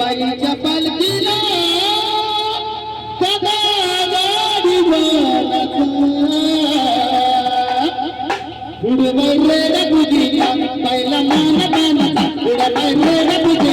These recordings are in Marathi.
बाईच्या पालखीला सदा गाडीवर पुढे बैल रघुजीला पहिला मान पाना पुढे बैल रघुजी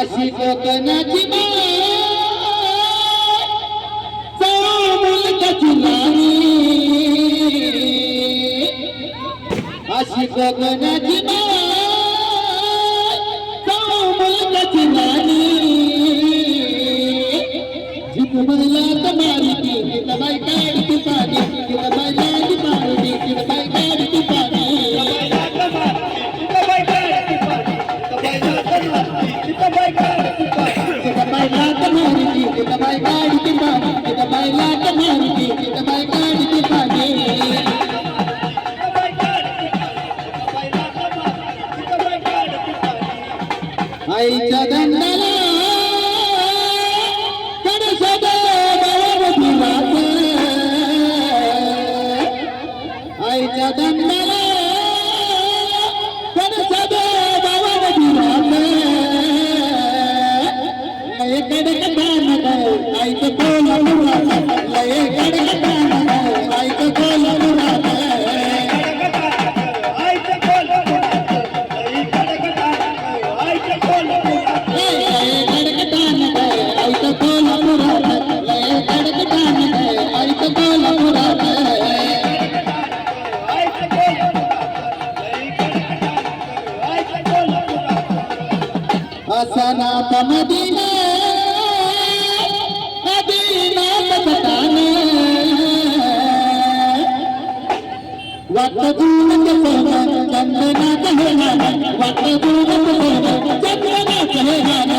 अशी कोकणाची अशी कोकणाची मुलकाची राणी. झिक म्हणला तर मारी नाही का এইটা দেন না बताना था मदीना मदीना का बताना वक्त दूर के सोना चंदना कहे गाना वक्त दूर के सोना चंदना कहे गाना